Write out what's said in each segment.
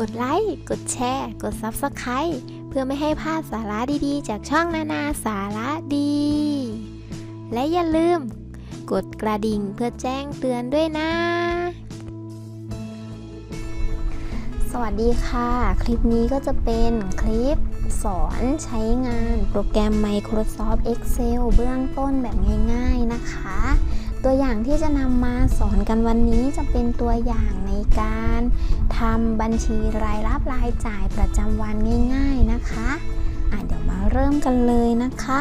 กดไลค์ กดแชร์ กด Subscribe เพื่อไม่ให้พลาดสาระดีๆ จากช่องนานาสาระดี และอย่าลืม กดกระดิ่งเพื่อแจ้งเตือนด้วยนะ สวัสดีค่ะ คลิปนี้ก็จะเป็นคลิปสอนใช้งานโปรแกรม Microsoft Excel เบื้องต้นแบบง่าย ๆนะคะ ตัวอย่างที่จะนำมาสอนกันวันนี้จะเป็นตัวอย่างในการทำบัญชีรายรับรายจ่ายประจำวันง่าย ๆนะคะอะเดี๋ยวมาเริ่มกันเลยนะคะ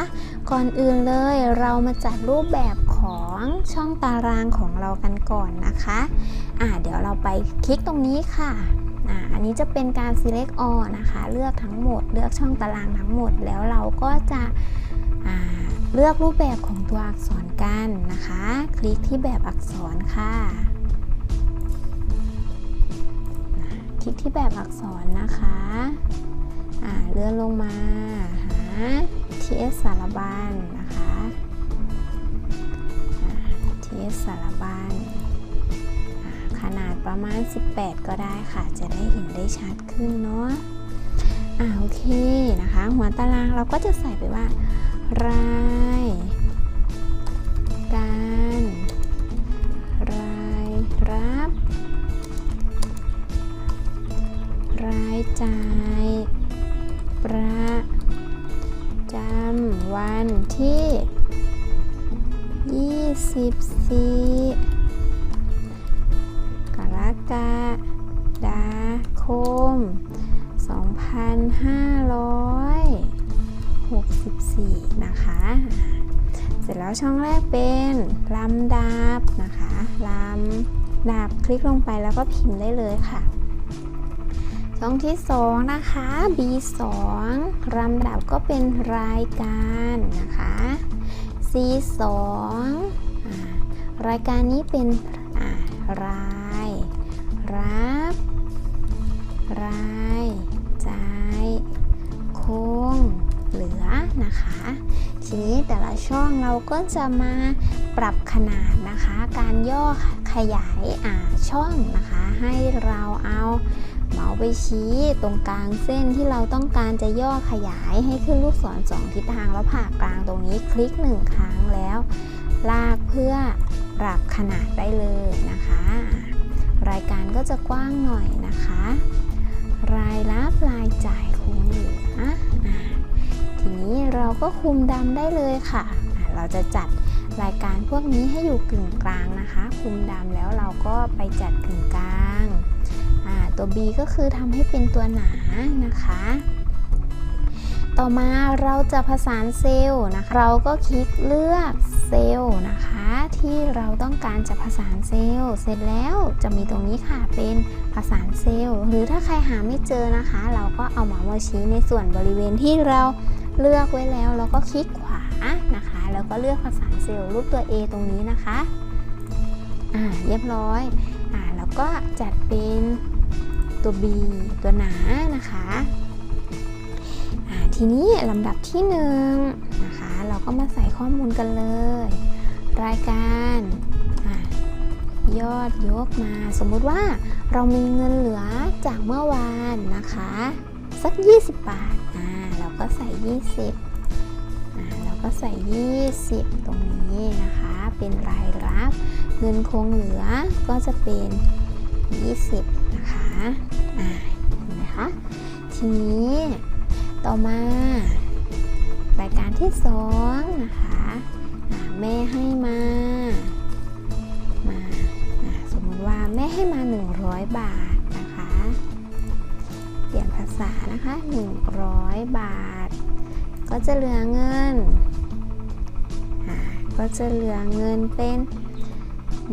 ก่อนอื่นเลยเรามาจัดรูปแบบของช่องตารางของเรากันก่อนนะคะอะเดี๋ยวเราไปคลิกตรงนี้ค่ะอะอันนี้จะเป็นการ select all นะคะ เลือกทั้งหมด เลือกช่องตารางทั้งหมด แล้วเราก็จะ เลือกรูปแบบของตัวอักษรกันนะคะ คลิกที่แบบอักษรค่ะคลิกที่แบบอักษรนะคะอ่าเลื่อนลงมาหา TS สารบัญนะคะ TS สารบัญขนาดประมาณ 18 ก็ได้ค่ะ จะได้เห็นได้ชัดขึ้นเนาะ อ่าโอเคนะคะ หัวตารางเราก็จะใส่ไปว่ารายการรายรับ รายจ่ายประจำวันที่ 24 กรกฎาคม 2564 นะคะ เสร็จแล้วช่องแรกเป็นลำดับนะคะลำดับคลิกลงไปแล้วก็พิมพ์ได้เลยค่ะช่องที่ 2 นะคะ B2 ลำดับก็เป็นรายการนะคะ C2 อ่ารายการนี้เป็นอ่าราย รับ ราย งเหลือนะคะ ทีนี้แต่ละช่องเราก็จะมาปรับขนาดนะคะ การย่อขยายอ่าช่องนะคะ ให้เราเอาเมาส์ไปชี้ตรงกลางเส้นที่เราต้องการจะย่อขยายให้ขึ้นลูกศรสองทิศทางแล้วผ่ากลางตรงนี้คลิกหนึ่งครั้งแล้ว ลากเพื่อปรับขนาดได้เลยนะคะ รายการก็จะกว้างหน่อยนะคะ รายรับรายจ่าย คงเหลืออ่าทีนี้เราก็คุมดำได้เลยค่ะ เราจะจัดรายการพวกนี้ให้อยู่กึ่งกลางนะคะ คุมดำแล้วเราก็ไปจัดกึ่งกลางตัว B ก็คือทำให้เป็นตัวหนานะคะ ต่อมาเราจะผสานเซลล์นะคะเราก็คลิกเลือก เซลล์นะคะ ที่เราต้องการจะผสานเซลล์ เสร็จแล้วจะมีตรงนี้ค่ะเป็นผสานเซลล์ หรือถ้าใครหาไม่เจอนะคะ เราก็เอาหมามาชี้ในส่วนบริเวณที่เราเลือกไว้แล้วเราก็คลิกขวานะคะ แล้วก็เลือกผสานเซลล์รูปตัว A ตรงนี้นะคะอ่าเรียบร้อยอ่าแล้วก็จัดเป็นตัว B ตัวหนานะคะ ทีนี้ลำดับที่หนึ่งนะคะเราก็มาใส่ข้อมูลกันเลย รายการอยอดยกมา สมมุติว่าเรามีเงินเหลือจากเมื่อวานนะคะ สัก 20 บาทอ่าเราก็ใส่ 20อ่าเราก็ใส่ 20 ตรงนี้นะคะ เป็นรายรับ เงินคงเหลือก็จะเป็น 20 นะคะอ่าเห็นไหมคะทีนี้ ต่อมารายการที่สองนะคะแม่ให้มา มาสมมติว่าแม่ให้มา 100 บาทนะคะเปลี่ยนภาษานะคะ 100 บาท ก็จะเหลือเงินก็จะเหลือเงินเป็น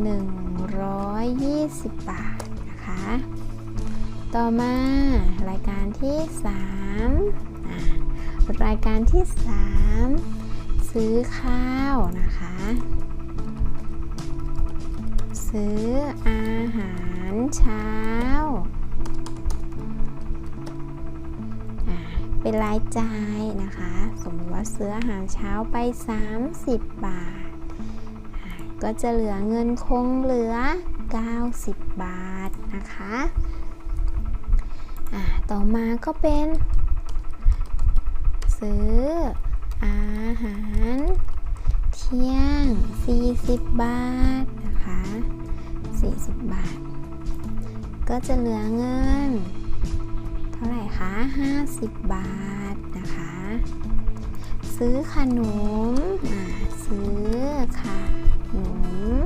120 บาทนะคะ ต่อมารายการที่3า รายการที่ 3 ซื้อข้าวนะคะ ซื้ออาหารเช้า เป็นรายจ่ายนะคะ สมมติว่าซื้ออาหารเช้าไป 30 บาทอ่าก็จะเหลือเงินคงเหลือ 90 บาทนะคะ ต่อมาก็เป็น ซื้อ อาหาร เที่ยง 40 บาทนะคะ 40 บาท ก็จะเหลือเงิน เท่าไหร่คะ 50 บาทนะคะ ซื้อขนมอ่าซื้อขนม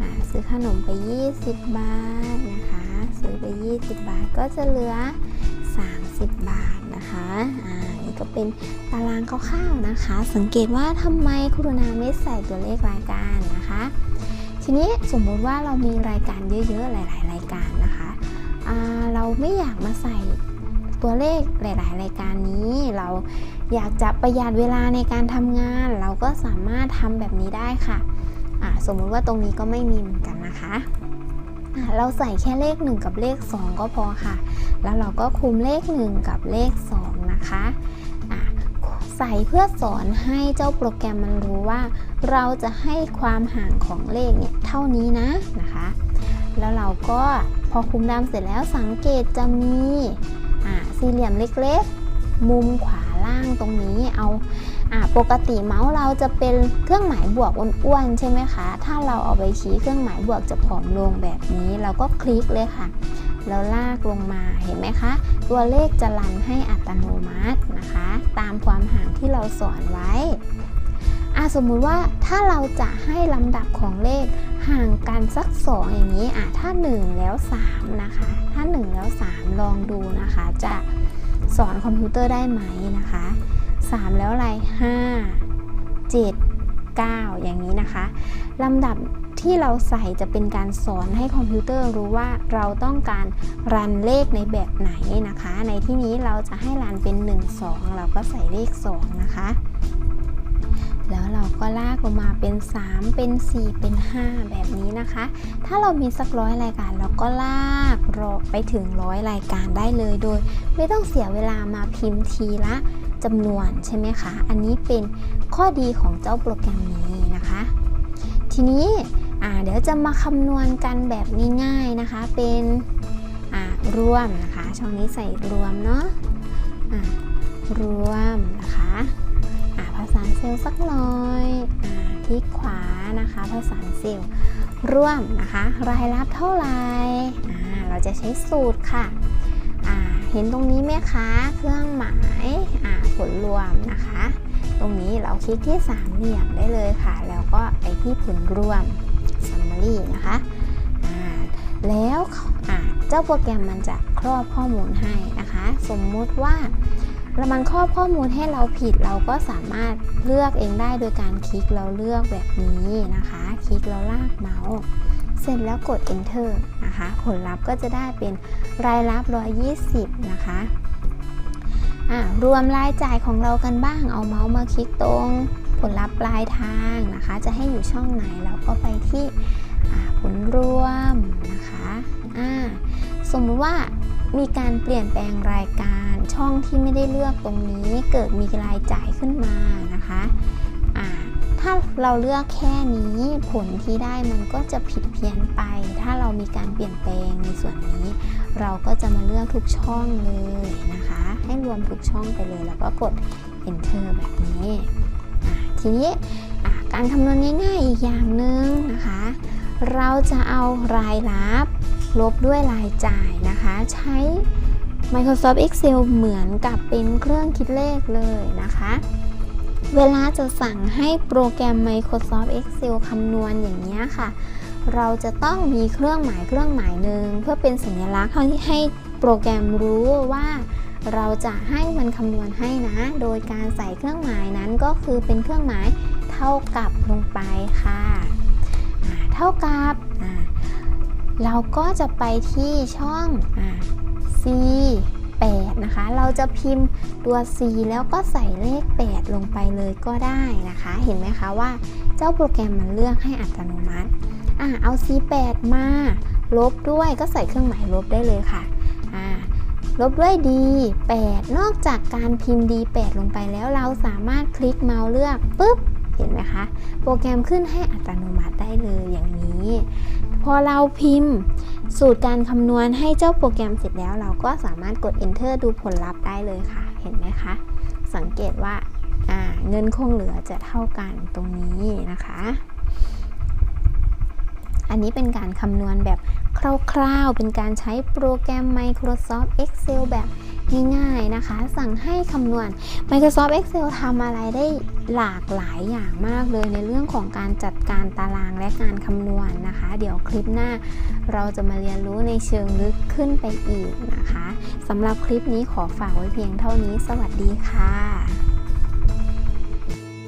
อ่าซื้อขนมไป 20 บาทนะคะ ซื้อไป 20 บาทก็จะเหลือ 30 บาทนะคะอ่านี่ก็เป็นตารางคร่าวๆนะคะ สังเกตว่าทำไมครูนาไม่ใส่ตัวเลขรายการนะคะ ทีนี้สมมติว่าเรามีรายการเยอะๆหลาย ๆ รายการนะคะอ่าเราไม่อยากมาใส่ตัวเลขหลาย ๆ รายการนี้เราอยากจะประหยัดเวลาในการทำงาน เราก็สามารถทำแบบนี้ได้ค่ะอ่าสมมติว่าตรงนี้ก็ไม่มีเหมือนกันนะคะ เราใส่แค่เลข 1 กับเลข 2 ก็พอค่ะ แล้วเราก็คุมเลข 1 กับเลข 2 นะคะใส่เพื่อสอนให้เจ้าโปรแกรมมันรู้ว่า เราจะให้ความห่างของเลขเนี่ยเท่านี้นะนะคะ แล้วเราก็พอคุมดำเสร็จแล้วสังเกตจะมีะสี่เหลี่ยมเล็กๆ มุมขวาล่างตรงนี้เอา ปกติเมาส์เราจะเป็นเครื่องหมายบวกอ้วนๆใช่ไหมคะ ถ้าเราเอาไปชี้เครื่องหมายบวกจะผอมลงแบบนี้ เราก็คลิกเลยค่ะ แล้วลากลงมาเห็นไหมคะ ตัวเลขจะรันให้อัตโนมัตินะคะ ตามความห่างที่เราสอนไว้อะสมมุติว่าถ้าเราจะให้ลำดับของเลขห่างกันสัก 2 อย่างนี้อะถ้า 1 แล้ว 3 นะคะ ถ้า 1 แล้ว 3 ลองดูนะคะ จะสอนคอมพิวเตอร์ได้ไหมนะคะ 3 แล้วอะไร5 7 9 อย่างนี้นะคะลำดับที่เราใส่จะเป็นการสอนให้คอมพิวเตอร์รู้ว่าเราต้องการรันเลขในแบบไหนนะคะ ในที่นี้เราจะให้รันเป็น 1 2 เราก็ใส่เลข 2 นะคะ แล้วเราก็ลากลงมาเป็น 3 เป็น 4 เป็น 5 แบบนี้นะคะ ถ้าเรามีสักร้อยรายการเราก็ลากรอไปถึงร้อยรายการได้เลยโดย ไม่ต้องเสียเวลามาพิมพ์ทีละจำนวนใช่ไหมคะ อันนี้เป็นข้อดีของเจ้าโปรแกรมนี้นะคะ ทีนี้เดี๋ยวจะมาคำนวณกันแบบง่ายๆนะคะ เป็นรวมนะคะ ช่องนี้ใส่รวมเนาะอ่ารวมนะคะาภาษานเซลล์สักหน่อยอ่าคลิกขวานะคะภาษานเซลล์ร่วมนะคะ รายรับเท่าไหร่เราจะใช้สูตรค่ะเห็นตรงนี้ไหมคะ เครื่องหมายผลรวมนะคะ ตรงนี้เราคลิกที่สามเหลี่ยมได้เลยค่ะ แล้วก็ไปที่ผลรวม Summary นะคะแล้วเจ้าโปรแกรมมันจะครอบข้อมูลให้นะคะ สมมุติว่า แล้วมันครอบข้อมูลให้เราผิดเราก็สามารถเลือกเองได้โดยการคลิกเราเลือกแบบนี้นะคะ คลิกแล้วลากเมาส์ เสร็จแล้วกด enter นะคะ ผลลัพธ์ก็จะได้เป็นรายรับ 120 นะคะอ่ารวมรายจ่ายของเรากันบ้าง เอาเมาส์มาคลิกตรงผลลัพธ์ปลายทางนะคะ จะให้อยู่ช่องไหนเราก็ไปที่อ่าผลรวมนะคะอ่าสมมติว่า มีการเปลี่ยนแปลงรายการช่องที่ไม่ได้เลือกตรงนี้เกิดมีรายจ่ายขึ้นมานะคะถ้าเราเลือกแค่นี้ผลที่ได้มันก็จะผิดเพี้ยนไป ถ้าเรามีการเปลี่ยนแปลงในส่วนนี้ เราก็จะมาเลือกทุกช่องเลยนะคะ ให้รวมทุกช่องไปเลย แล้วก็กด enter แบบนี้ทีนี้การคำนวณง่ายๆอีกอย่างหนึ่งนะคะ เราจะเอารายรับลบด้วยรายจ่ายนะคะ ใช้ Microsoft Excel เหมือนกับเป็นเครื่องคิดเลขเลยนะคะ เวลาจะสั่งให้โปรแกรม Microsoft Excel คำนวณอย่างนี้ค่ะ เราจะต้องมีเครื่องหมายเครื่องหมายหนึ่งเพื่อเป็นสัญลักษณ์ที่ให้โปรแกรมรู้ว่าเราจะให้มันคำนวณให้นะ โดยการใส่เครื่องหมายนั้นก็คือเป็นเครื่องหมายเท่ากับลงไปค่ะ เท่ากับ เราก็จะไปที่ช่องอ่า C 8นะคะ เราจะพิมพ์ตัว C แล้วก็ใส่เลข 8 ลงไปเลยก็ได้นะคะ เห็นไหมคะว่าเจ้าโปรแกรมมันเลือกให้อัตโนมัติอ่าเอา C 8มา ลบด้วยก็ใส่เครื่องหมายลบได้เลยค่ะอ่าลบด้วย D 8นอกจากการพิมพ์ D 8ลงไปแล้วเราสามารถคลิกเมาส์เลือกปุ๊บ เห็นไหมคะ โปรแกรมขึ้นให้อัตโนมัติได้เลยอย่างนี้ พอเราพิมพ์ สูตรการคำนวณให้เจ้าโปรแกรมเสร็จแล้ว เราก็สามารถกด enter ดูผลลัพธ์ได้เลยค่ะ เห็นไหมคะ สังเกตว่าาเงินคงเหลือจะเท่ากันตรงนี้นะคะ อันนี้เป็นการคำนวณแบบคร่าวๆ เป็นการใช้โปรแกรม Microsoft Excel แบบ ง่ายๆนะคะ สั่งให้คำนวณ Microsoft Excel ทำอะไรได้หลากหลายอย่างมากเลยในเรื่องของการจัดการตารางและการคำนวณนะคะ เดี๋ยวคลิปหน้าเราจะมาเรียนรู้ในเชิงลึกขึ้นไปอีกนะคะสำหรับคลิปนี้ขอฝากไว้เพียงเท่านี้ สวัสดีค่ะ